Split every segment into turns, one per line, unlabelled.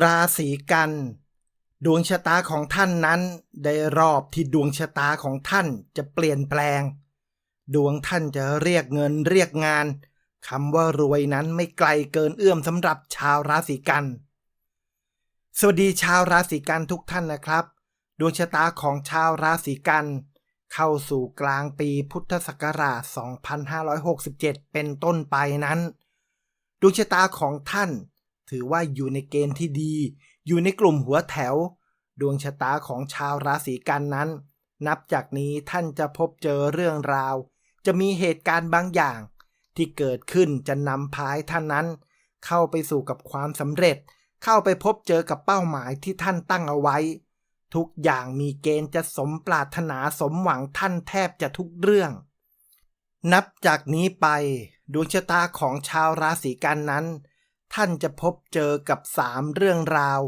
ราศีกัน ดวงชะตาของท่านนั้น ได้รอบที่ดวงชะตาของท่านจะเปลี่ยนแปลง ดวงท่านจะเรียกเงินเรียกงานคำว่ารวยนั้นไม่ไกลเกินเอื้อมสำหรับชาวราศีกัน สวัสดีชาวราศีกันทุกท่านนะครับ ดวงชะตาของชาวราศีกัน เข้าสู่กลางปีพุทธศักราช 2567 เป็นต้นไปนั้น ดวงชะตาของท่าน ถือว่าอยู่ในเกณฑ์ที่ดี อยู่ในกลุ่มหัวแถว ดวงชะตาของชาวราศีกันนั้น นับจากนี้ท่านจะพบเจอเรื่องราว จะมีเหตุการณ์บางอย่าง ที่เกิดขึ้นจะนำพายท่านนั้น เข้าไปสู่กับความสำเร็จ เข้าไปพบเจอกับเป้าหมายที่ท่านตั้งเอาไว้ ทุกอย่างมีเกณฑ์จะสมปรารถนาสมหวังท่านแทบจะทุกเรื่อง นับจากนี้ไป ดวงชะตาของชาวราศีกันนั้น ท่านจะพบเจอกับสามเรื่องราว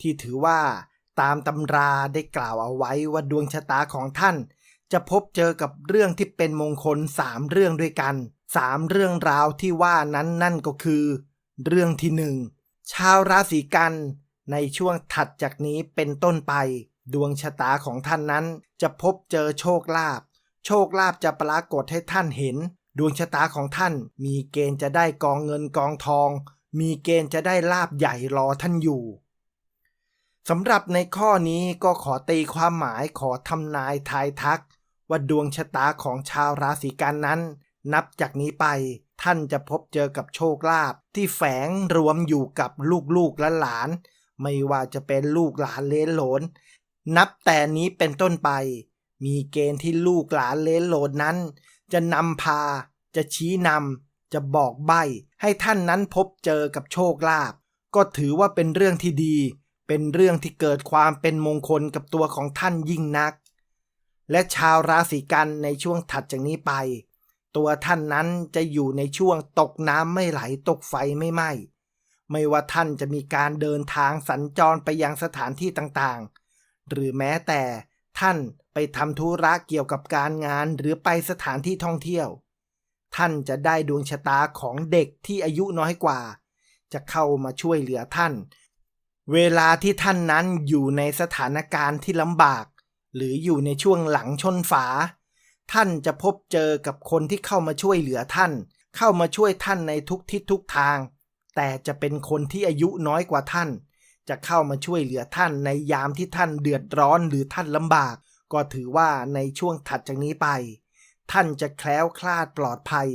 ที่ถือว่าตามตำราได้กล่าวเอาไว้ว่าดวงชะตาของท่าน จะพบเจอกับเรื่องที่เป็นมงคลสามเรื่องด้วยกันสามเรื่องราวที่ว่านั้นนั่นก็คือ เรื่องที่หนึ่งชาวราศีกันในช่วงถัดจากนี้เป็นต้นไป ดวงชะตาของท่านนั้น จะพบเจอโชคลาภโชคลาภจะปรากฏให้ท่านเห็น ดวงชะตาของท่านมีเกณฑ์จะได้กองเงินกองทอง มีเกณฑ์จะได้ลาบใหญ่รอท่านอยู่สำหรับในข้อนี้ก็ขอตีความหมายขอทำนายทายทัก ว่าดวงชะตาของชาวราศีกันนั้น นับจากนี้ไปท่านจะพบเจอกับโชคลาภที่แฝงรวมอยู่กับลูกๆและหลาน ไม่ว่าจะเป็นลูกหลานเลนหลน นับแต่นี้เป็นต้นไป มีเกณฑ์ที่ลูกหลานเลนโหลนนั้น จะนำพา จะชี้นำ จะบอกใบให้ท่านนั้นพบเจอกับโชคลาภก็ถือว่าเป็นเรื่องที่ดี เป็นเรื่องที่เกิดความเป็นมงคลกับตัวของท่านยิ่งนัก และชาวราศีกันในช่วงถัดจากนี้ไป ตัวท่านนั้นจะอยู่ในช่วงตกน้ำไม่ไหลตกไฟไม่ไหม้ไม่ว่าท่านจะมีการเดินทางสัญจรไปยังสถานที่ต่างๆ หรือแม้แต่ท่านไปทำธุระเกี่ยวกับการงานหรือไปสถานที่ท่องเที่ยว ท่านจะได้ดวงชะตาของเด็กที่อายุน้อยกว่า จะเข้ามาช่วยเหลือท่าน เวลาที่ท่านนั้นอยู่ในสถานการณ์ที่ลำบาก หรืออยู่ในช่วงหลังชนฝา ท่านจะพบเจอกับคนที่เข้ามาช่วยเหลือท่าน เข้ามาช่วยท่านในทุกทิศทุกทาง แต่จะเป็นคนที่อายุน้อยกว่าท่าน จะเข้ามาช่วยเหลือท่านในยามที่ท่านเดือดร้อนหรือท่านลำบาก ก็ถือว่าในช่วงถัดจากนี้ไป ท่านจะแคล้วคลาดปลอดภัย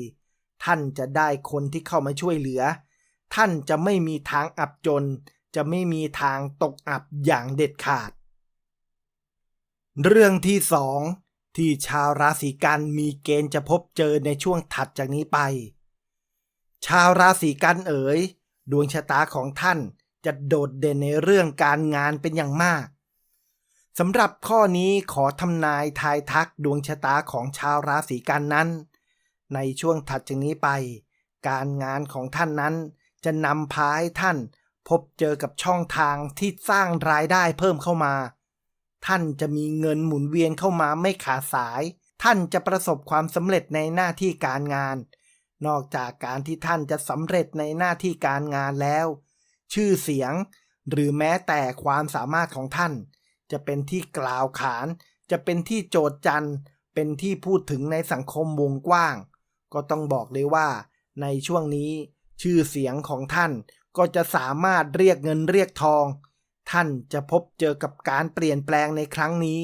ท่านจะได้คนที่เข้ามาช่วยเหลือ ท่านจะไม่มีทางอับจน จะไม่มีทางตกอับอย่างเด็ดขาด เรื่องที่สองที่ชาวราศีกันมีเกณฑ์จะพบเจอในช่วงถัดจากนี้ไป ชาวราศีกันเอ๋ย ดวงชะตาของท่านจะโดดเด่นในเรื่องการงานเป็นอย่างมาก สำหรับข้อนี้ขอทำนายทายทักดวงชะตาของชาวราศีกันนั้น ในช่วงถัดจากนี้ไป การงานของท่านนั้นจะนำพาให้ท่านพบเจอกับช่องทางที่สร้างรายได้เพิ่มเข้ามา ท่านจะมีเงินหมุนเวียนเข้ามาไม่ขาดสาย ท่านจะประสบความสำเร็จในหน้าที่การงาน นอกจากการที่ท่านจะสำเร็จในหน้าที่การงานแล้ว ชื่อเสียงหรือแม้แต่ความสามารถของท่าน จะเป็นที่กล่าวขาน จะเป็นที่โจทย์จัน เป็นที่พูดถึงในสังคมวงกว้าง ก็ต้องบอกเลยว่า ในช่วงนี้ ชื่อเสียงของท่านก็จะสามารถเรียกเงินเรียกทอง ท่านจะพบเจอกับการเปลี่ยนแปลงในครั้งนี้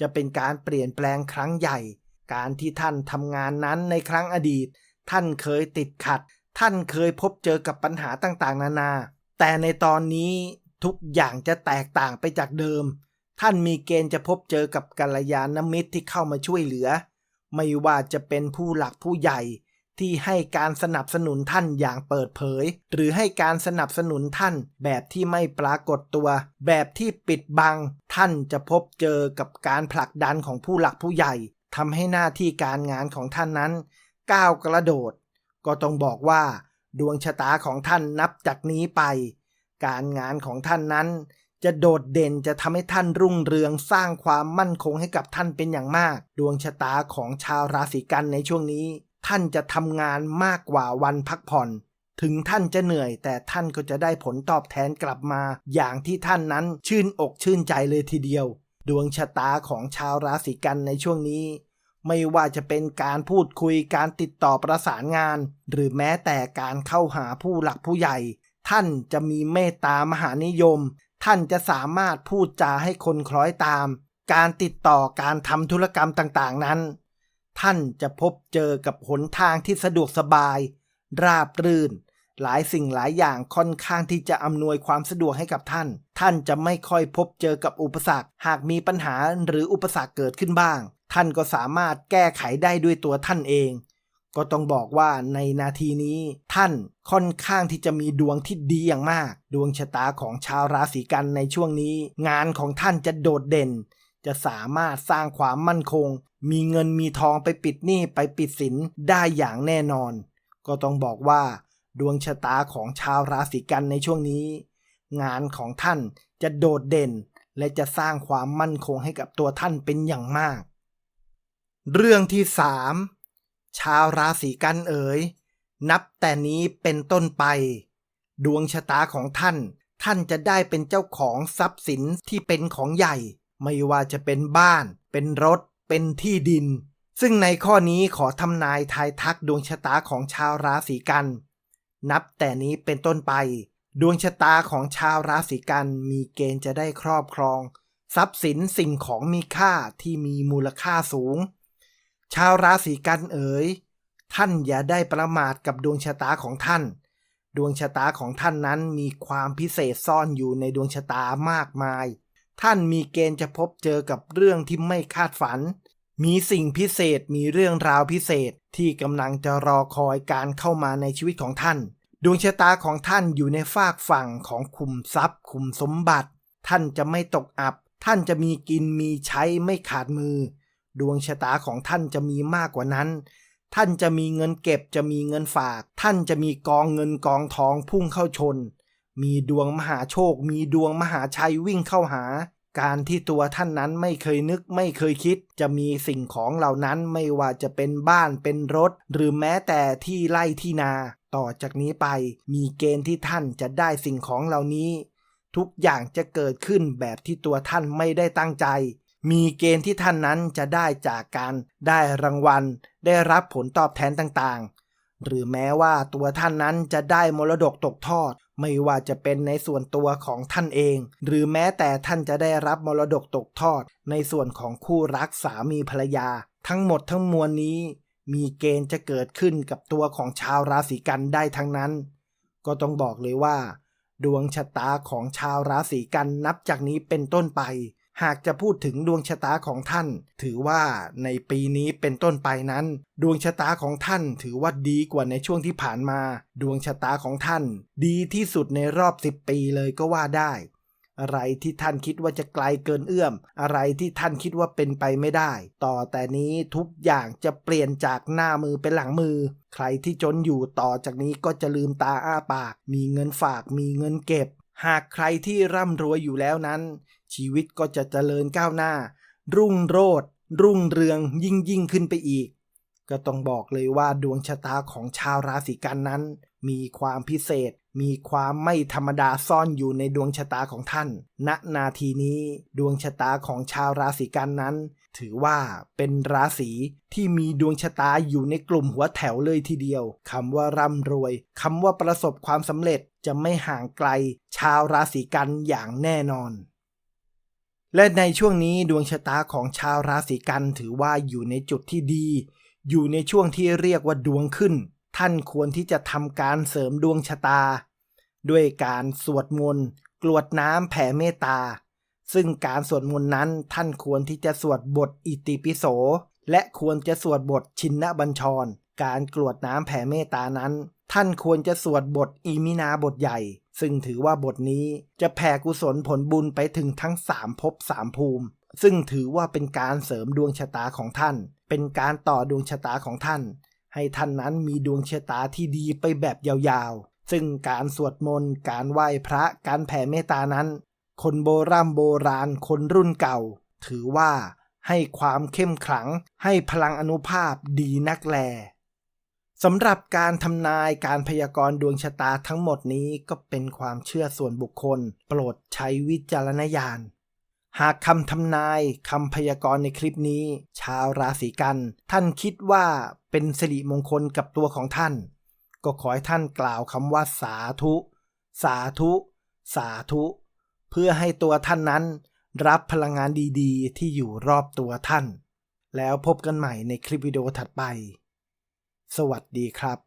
จะเป็นการเปลี่ยนแปลงครั้งใหญ่ การที่ท่านทำงานนั้นในครั้งอดีต ท่านเคยติดขัด ท่านเคยพบเจอกับปัญหาต่างๆ นานา แต่ในตอนนี้ทุกอย่างจะแตกต่างไปจากเดิม ท่านมีเกณฑ์จะพบเจอกับกัลยาณมิตรที่เข้ามาช่วยเหลือ ไม่ว่าจะเป็นผู้หลักผู้ใหญ่ที่ให้การสนับสนุนท่านอย่างเปิดเผย หรือให้การสนับสนุนท่านแบบที่ไม่ปรากฏตัว แบบที่ปิดบัง ท่านจะพบเจอกับการผลักดันของผู้หลักผู้ใหญ่ทำให้หน้าที่การงานของท่านนั้นก้าวกระโดด ก็ต้องบอกว่า ดวงชะตาของท่านนับจากนี้ไป การงานของท่านนั้น จะโดดเด่นจะทำให้ท่านรุ่งเรืองสร้างความมั่นคงให้กับท่านเป็นอย่างมาก ดวงชะตาของชาวราศีกันในช่วงนี้ ท่านจะทำงานมากกว่าวันพักผ่อน ถึงท่านจะเหนื่อย แต่ท่านก็จะได้ผลตอบแทนกลับมา อย่างที่ท่านนั้นชื่นอกชื่นใจเลยทีเดียว ดวงชะตาของชาวราศีกันในช่วงนี้ ไม่ว่าจะเป็นการพูดคุยการติดต่อประสานงาน หรือแม้แต่การเข้าหาผู้หลักผู้ใหญ่ท่านจะมีเมตตามหานิยม ท่านจะสามารถพูดจาให้คนคล้อยตาม การติดต่อการทำธุรกรรมต่างๆนั้น ท่านจะพบเจอกับหนทางที่สะดวกสบาย ราบรื่น หลายสิ่งหลายอย่างค่อนข้างที่จะอำนวยความสะดวกให้กับท่าน ท่านจะไม่ค่อยพบเจอกับอุปสรรค หากมีปัญหาหรืออุปสรรคเกิดขึ้นบ้าง ท่านก็สามารถแก้ไขได้ด้วยตัวท่านเอง ก็ต้องบอกว่าในนาทีนี้ท่านค่อนข้างที่จะมีดวงที่ดีอย่างมาก ดวงชะตาของชาวราศีกันในช่วงนี้ งานของท่านจะโดดเด่น จะสามารถสร้างความมั่นคง มีเงินมีทองไปปิดหนี้ไปปิดสินได้อย่างแน่นอน ก็ต้องบอกว่า ดวงชะตาของชาวราศีกันในช่วงนี้ งานของท่านจะโดดเด่น และจะสร้างความมั่นคงให้กับตัวท่านเป็นอย่างมาก เรื่องที่สาม ชาวราศีกันเอ๋ย นับแต่นี้เป็นต้นไป ดวงชะตาของท่าน ท่านจะได้เป็นเจ้าของทรัพย์สินที่เป็นของใหญ่ ไม่ว่าจะเป็นบ้าน เป็นรถ เป็นที่ดิน ซึ่งในข้อนี้ขอทำนายทายทักดวงชะตาของชาวราศีกัน นับแต่นี้เป็นต้นไป ดวงชะตาของชาวราศีกันมีเกณฑ์จะได้ครอบครอง ทรัพย์สินสิ่งของมีค่าที่มีมูลค่าสูง ชาวราศีกันเอ๋ย ท่านอย่าได้ประมาทกับดวงชะตาของท่าน ดวงชะตาของท่านนั้นมีความพิเศษซ่อนอยู่ในดวงชะตามากมาย ท่านมีเกณฑ์จะพบเจอกับเรื่องที่ไม่คาดฝัน มีสิ่งพิเศษมีเรื่องราวพิเศษที่กำลังจะรอคอยการเข้ามาในชีวิตของท่าน ดวงชะตาของท่านอยู่ในฝากฝั่งของคุมทรัพย์ คุมสมบัติ ท่านจะไม่ตกอับ ท่านจะมีกินมีใช้ไม่ขาดมือ ดวงชะตาของท่านจะมีมากกว่านั้น ท่านจะมีเงินเก็บจะมีเงินฝาก ท่านจะมีกองเงินกองทองพุ่งเข้าชน มีดวงมหาโชค มีดวงมหาชัยวิ่งเข้าหา การที่ตัวท่านนั้นไม่เคยนึกไม่เคยคิด จะมีสิ่งของเหล่านั้นไม่ว่าจะเป็นบ้านเป็นรถ หรือแม้แต่ที่ไร่ที่นา ต่อจากนี้ไป มีเกณฑ์ที่ท่านจะได้สิ่งของเหล่านี้ ทุกอย่างจะเกิดขึ้นแบบที่ตัวท่านไม่ได้ตั้งใจ มีเกณฑ์ที่ท่านนั้นจะได้จากการได้รางวัล ได้รับผลตอบแทนต่างๆ หรือแม้ว่าตัวท่านนั้นจะได้มรดกตกทอด ไม่ว่าจะเป็นในส่วนตัวของท่านเอง หรือแม้แต่ท่านจะได้รับมรดกตกทอด ในส่วนของคู่รักสามีภรรยา ทั้งหมดทั้งมวลนี้ มีเกณฑ์จะเกิดขึ้นกับตัวของชาวราศีกันได้ทั้งนั้น ก็ต้องบอกเลยว่า ดวงชะตาของชาวราศีกันนับจากนี้เป็นต้นไป หากจะพูดถึงดวงชะตาของท่าน ถือว่าในปีนี้เป็นต้นไปนั้น ดวงชะตาของท่านถือว่าดีกว่าในช่วงที่ผ่านมา ดวงชะตาของท่าน ดีที่สุดในรอบสิบปีเลยก็ว่าได้ อะไรที่ท่านคิดว่าจะไกลเกินเอื้อม อะไรที่ท่านคิดว่าเป็นไปไม่ได้ ต่อแต่นี้ทุกอย่างจะเปลี่ยนจากหน้ามือเป็นหลังมือ ใครที่จนอยู่ต่อจากนี้ก็จะลืมตาอ้าปาก มีเงินฝากมีเงินเก็บหากใครที่ร่ำรวยอยู่แล้วนั้น ชีวิตก็จะเจริญก้าวหน้า รุ่งโรจน์รุ่งเรืองยิ่งยิ่งขึ้นไปอีก ก็ต้องบอกเลยว่าดวงชะตาของชาวราศีกันนั้น มีความพิเศษ มีความไม่ธรรมดาซ่อนอยู่ในดวงชะตาของท่าน ณนาทีนี้ดวงชะตาของชาวราศีกันนั้น ถือว่าเป็นราศีที่มีดวงชะตาอยู่ในกลุ่มหัวแถวเลยทีเดียวคำว่าร่ำรวยคำว่าประสบความสำเร็จจะไม่ห่างไกล ชาวราศีกันอย่างแน่นอน และในช่วงนี้ดวงชะตาของชาวราศีกันถือว่าอยู่ในจุดที่ดี อยู่ในช่วงที่เรียกว่าดวงขึ้น ท่านควรที่จะทำการเสริมดวงชะตา ด้วยการสวดมนต์กรวดน้ำแผ่เมตตา ซึ่งการสวดมนต์นั้นท่านควรที่จะสวดบทอิติปิโส และควรจะสวดบทชินนบัญชร การกรวดน้ำแผ่เมตตานั้น ท่านควรจะสวดบทอีมินาบทใหญ่ ซึ่งถือว่าบทนี้จะแผ่กุศลผลบุญไปถึงทั้งสามภพสามภูมิ ซึ่งถือว่าเป็นการเสริมดวงชะตาของท่าน เป็นการต่อดวงชะตาของท่าน ให้ท่านนั้นมีดวงชะตาที่ดีไปแบบยาวๆ ซึ่งการสวดมนต์ การไหว้พระ การแผ่เมตานั้น คนโบรโบราณ คนรุ่นเก่า ถือว่าให้ความเข้มขลัง ให้พลังอนุภาพดีนักแล สำหรับการทำนายการพยากรณ์ดวงชะตาทั้งหมดนี้ก็เป็นความเชื่อส่วนบุคคล โปรดใช้วิจารณญาณ หากคำทำนายคำพยากรณ์ในคลิปนี้ ชาวราศีกัน ท่านคิดว่าเป็นสิริมงคลกับตัวของท่าน ก็ขอให้ท่านกล่าวคำว่าสาธุ สาธุ สาธุ เพื่อให้ตัวท่านนั้น รับพลังงานดีๆ ที่อยู่รอบตัวท่าน แล้วพบกันใหม่ในคลิปวิดีโอถัดไป สวัสดีครับ